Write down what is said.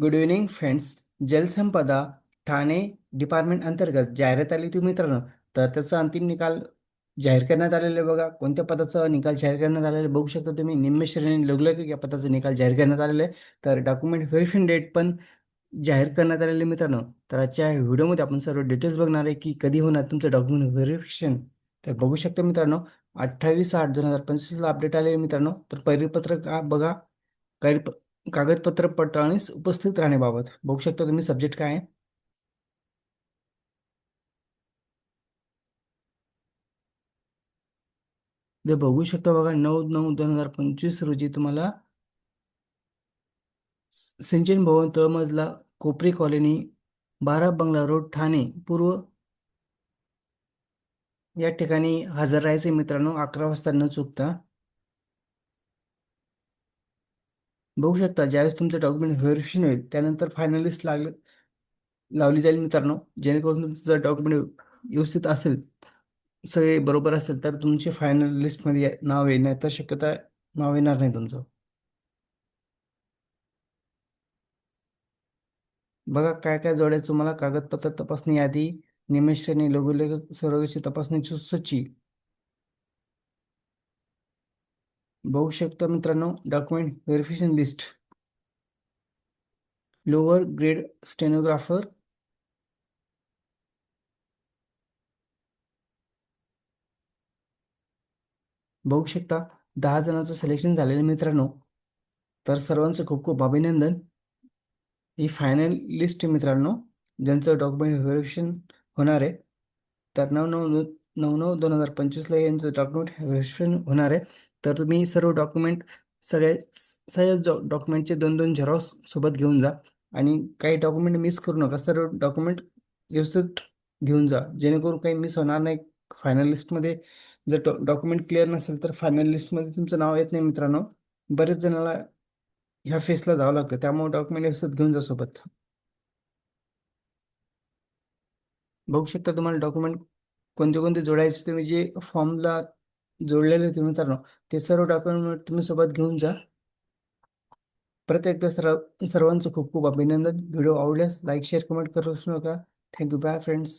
Good evening friends जलसंपदा Thane department अंतर्गत जाहिरात आली होती मित्रांनो. तर त्याचा अंतिम निकाल जाहीर करण्यात आलेला आहे बघा. कोणत्या पदाचा निकाल जाहीर करण्यात आलेला आहे बघू शकता तुम्ही. निम्न श्रेणी लघुलेखक या पदाचा निकाल जाहीर करण्यात आलेला आहे. तर डॉक्युमेंट व्हेरिफिकेशन डेट पण जाहीर करण्यात आलेले मित्रांनो. तर आजच्या व्हिडिओमध्ये आपण सर्व डिटेल्स बघणार आहे की कधी होणार तुमचं डॉक्युमेंट व्हेरिफिकेशन तर बघू शकता मित्रांनो अठ्ठावीस आठ दोन हजार पंचवीसला अपडेट आलेले आहे मित्रांनो. तर परिपत्रक बघा. काही प- कागदपत्र पडताळणीस उपस्थित राहण्याबाबत. बघू शकता तुम्ही सब्जेक्ट काय आहे. ते बघू शकता बघा नऊ नऊ दोन हजार पंचवीस रोजी तुम्हाला सिंचन भवन तळमजला कोपरी कॉलनी बारा बंगला रोड ठाणे पूर्व या ठिकाणी हजर राहायचे मित्रांनो अकरा वाजता न चुकता. बघू शकता ज्यावेळेस तुमचं डॉक्युमेंट व्हेरिफिकेशन होईल त्यानंतर फायनलिस्ट लागलं लावली जाईल मित्रांनो. जेणेकरून तुमचं जर डॉक्युमेंट व्यवस्थित असेल सगळे बरोबर असेल तर तुमचे फायनल लिस्टमध्ये नाव येईल नाही तर शक्यता नाव येणार नाही तुमचं. बघा काय काय जोडायचं तुम्हाला? कागदपत्र तपासणी यादी निमेश्रेणी लघुलेखक सर्वची तपासणी सची बघू शकता मित्रांनो document verification list lower grade stenographer बघू शकता दहा जणांचं सिलेक्शन झालेलं मित्रांनो. तर सर्वांचं खूप खूप अभिनंदन. ही फायनल लिस्ट मित्रांनो ज्यांचं डॉक्युमेंट व्हेरिफिकेशन होणार आहे. तर नव नऊ नऊ नऊ दोन हजार पंचवीसला यांचं डॉक्युमेंट व्हेरिफिकेशन होणार आहे. तर तुम्ही सर्व डॉक्युमेंट सगळे सगळ्या डॉक्युमेंटचे दोन दोन झेरॉक्स सोबत घेऊन जा. आणि काही डॉक्युमेंट मिस करू नका. सर्व डॉक्युमेंट व्यवस्थित घेऊन जा. जेणेकरून काही मिस होणार नाही फायनल लिस्टमध्ये जर डॉक्युमेंट क्लिअर नसेल तर फायनल लिस्टमध्ये तुमचं नाव येत नाही मित्रांनो. बरेच जणाला ह्या फेसला जावं लागतं. त्यामुळे डॉक्युमेंट व्यवस्थित घेऊन जा सोबत. बघू शकता तुम्हाला डॉक्युमेंट कोणते कोणते जोडायचे तुम्ही जे फॉर्मला जोडलेले होते मित्रांनो ते सर्व डॉक्युमेंट तुम्ही सोबत घेऊन जा. परत एकदा सर्व सर्वांचं खूप खूप अभिनंदन. व्हिडिओ आवडल्यास लाईक शेअर कमेंट करू नका. Thank you bye friends